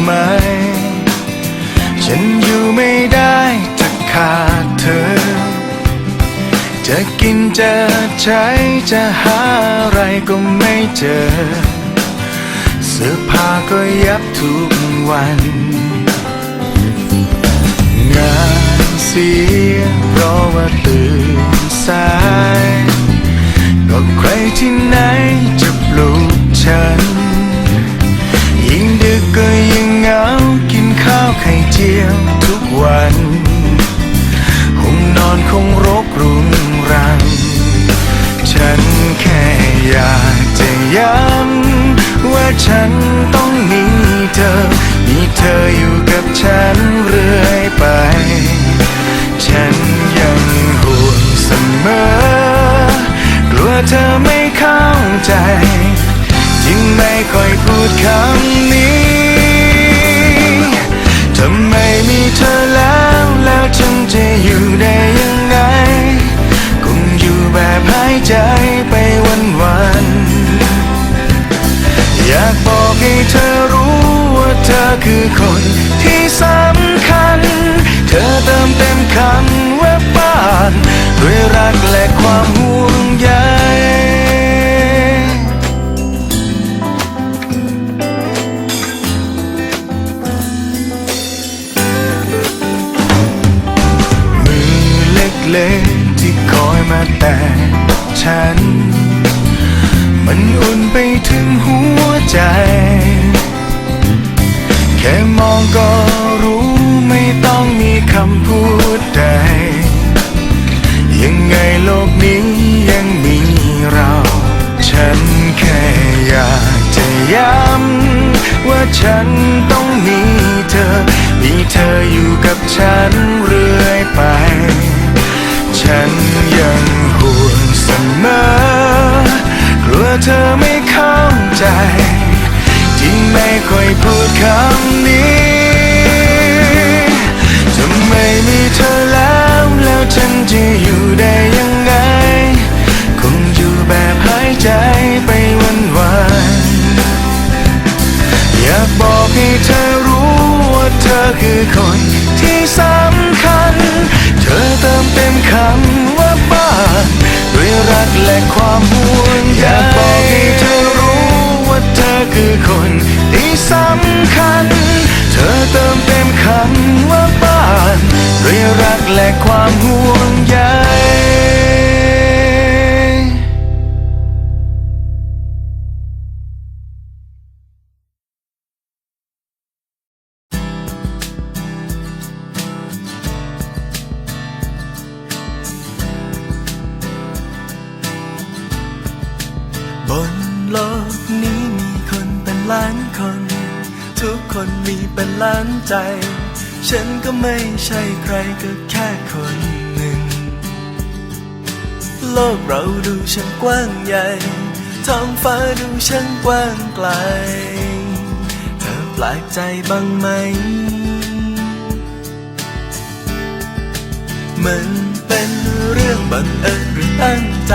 ไหม ฉันอยู่ไม่ได้ถ้าขาดเธอ จะกินจะใช้จะหาอะไรก็ไม่เจอ เสื้อผ้าก็ยับทุกวัน งานเสียเพราะว่าตื่นสาย ก็ใครที่ไหนจะปลุกียวทุกวันหงนอนคงรกรุงรัง ฉันแค่อยากจะย้ำว่าฉันต้องมีเธอ มีเธออยู่กับฉันเรื่อยไป ฉันยังห่วงเสมอกลัวเธอไม่เข้าใจ จึงไม่ค่อยพูดคำนี้ ทำไมมีเธอแล้วแล้วฉันจะอยู่ได้ยังไง คงอยู่แบบหายใจไปวันวันๆอยากบอกให้เธอรู้ว่าเธอคือคนที่สำคัญ เธอเติมเต็มคำว่าบ้าน ฉันต้องมีเธอ มีเธออยู่กับฉันเรื่อยไป ฉันยังห่วงเสมอกลัวเธอไม่เข้าใจที่ไม่ค่อยพูดคำนี้จะไม่มีเธอแล้วแล้วฉันจะอยู่ คือคนที่สำคัญ เธอเติมเต็มคำว่าบ้านด้วยรักและความห่วงใยบนโลกนี้มี ล้านคน ทุกคนมีเป็นล้านใจ ฉันก็ไม่ใช่ใครก็แค่คนหนึ่ง โลกเราดูช่างกว้างใหญ่ ท้องฟ้าดูช่างกว้างไกล เธอแปลกใจบ้างไหม มันเป็นเรื่องบังเอิญหรือตั้งใจ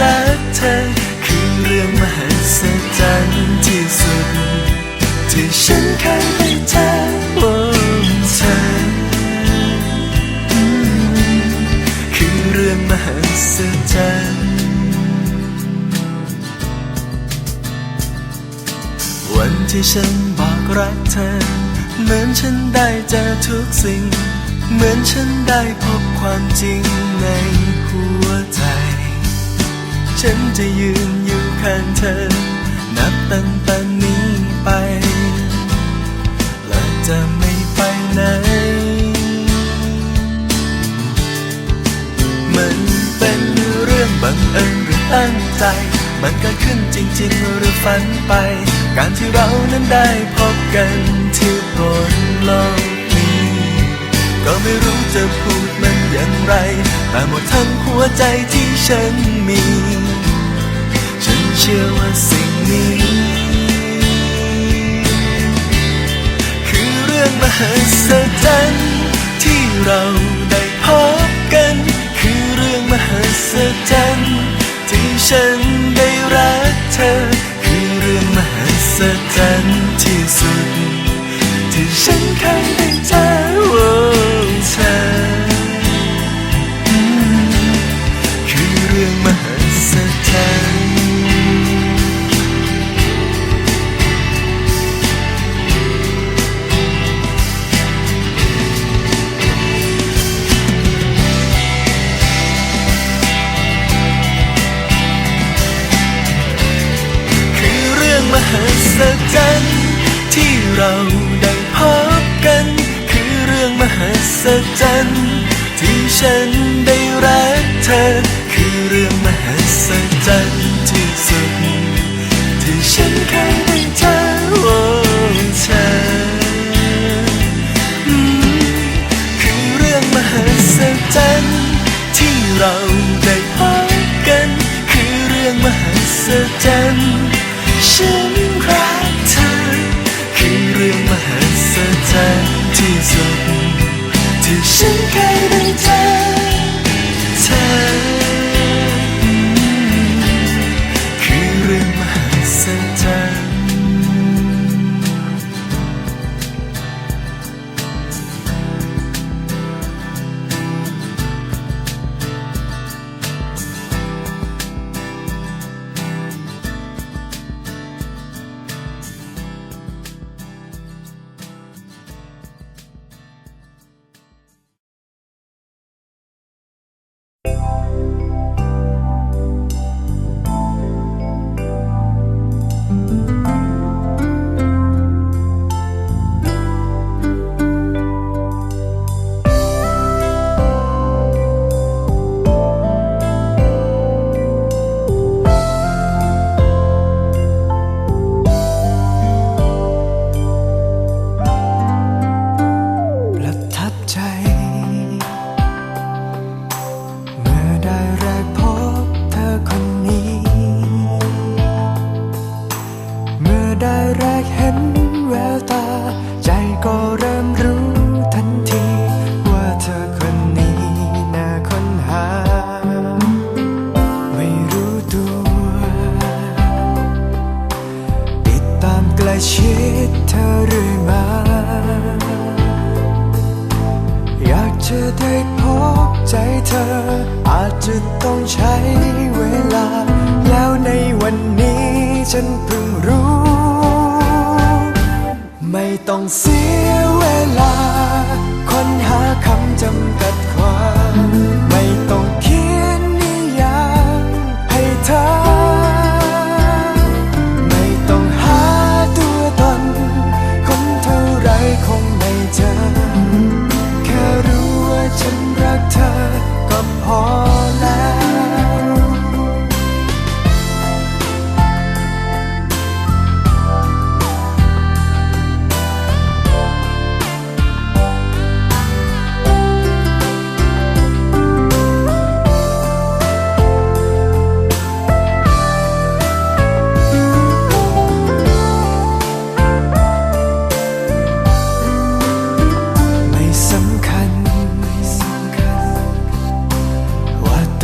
รักเธอ คือเรื่องมหัศจรรย์ที่สุด ที่ฉันเคยได้เจอโอ้เธอคือเรื่องมหัศจรรย์วันที่ฉันบอกรักเธอ เหมือนฉันได้เจอทุกสิ่ง เหมือนฉันได้พบความจริงในหัวใจ ฉันจะยืนอยู่ข้างเธอ นับตั้งแต่นี้ไป และจะไม่ไปไหน มันเป็นเรื่องบังเอิญหรือตั้งใจ มันเกิดขึ้นจริง ๆ หรือฝันไป การที่เรานั้นได้พบกันที่บนโลกนี้ไม่รู้จะพูดมันอย่างไร แต่หมดทั้งหัวใจที่ฉันมี สิ่งนี้ คือเรื่องมหัศจรรย์ที่เราได้พบกัน คือเรื่องมหัศจรรย์ที่ฉันได้รักเธอ คือเรื่องมหัศจรรย์ที่สุด ที่ฉันเคย ศจรรย์ที่เราได้พบกัน คือเรื่องมหัศจรรย์ที่ฉันได้รักเธอ คือเรื่องมหัศจรรย์ที่สุด ที่ฉันเคยได้เจอโอ้เธอคือเรื่องมหัศจรรย์ที่เราได้พบกัน คือเรื่องมหัศจรรย์ฉัน รรย์ที่สุดที่ ฉันเ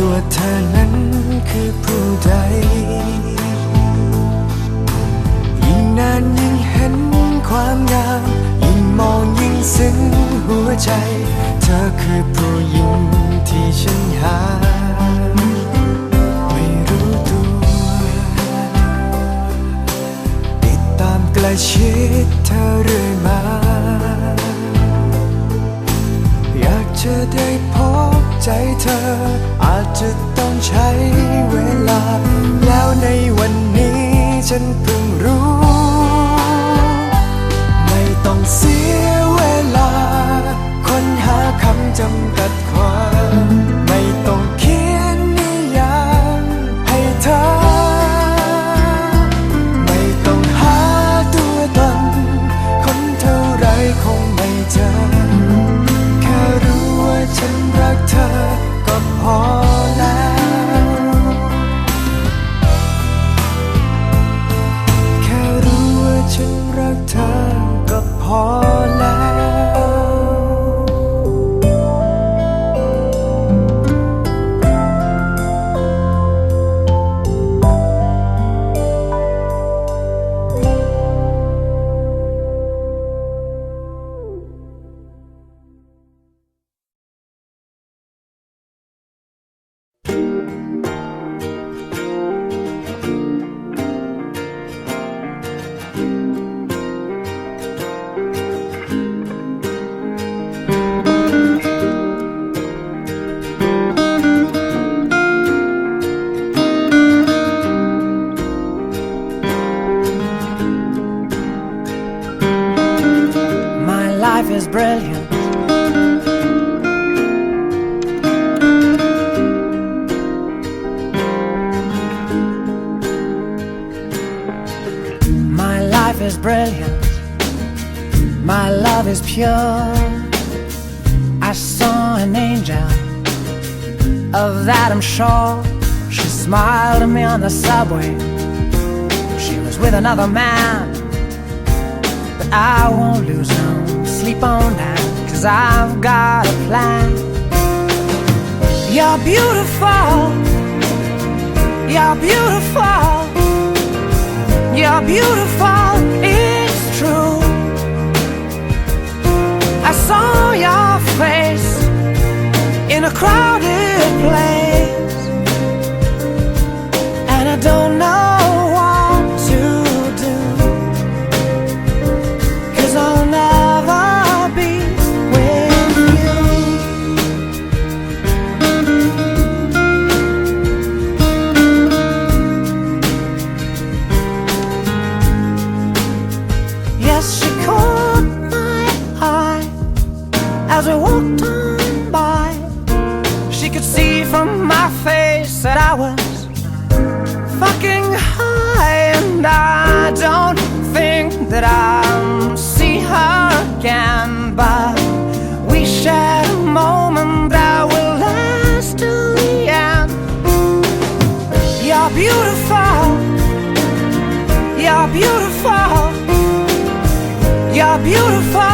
ตัวเธอนั้นคือผู้ใด ยิ่งนานยิ่งเห็นความงาม ยิ่งมองยิ่งซึ้งหัวใจ เธอคือผู้หญิงที่ฉันหาไม่รู้ตัว ติดตามใกล้ชิดเธอเรื่อยมา อยากจะได้พบ ใจเธอ อาจจะต้องใช้เวลา แล้วในวันนี้ฉันเพิ่งรู้ ไม่ต้องเสียเวลา ค้นหาคำจำกัด My life is brilliant. My love is pure. I saw an angel. Of that I'm sure. She smiled at me on the subway. She was with another man. But I won't lose no Cause I've got a plan. You're beautiful. You're beautiful. You're beautiful, it's true. I saw your face in a crowded as we walked on by. She could see from my face that I was fucking high, and I don't think that I'll see her again. But we shared a moment that will last till the end. You're beautiful. You're beautiful. You're beautiful,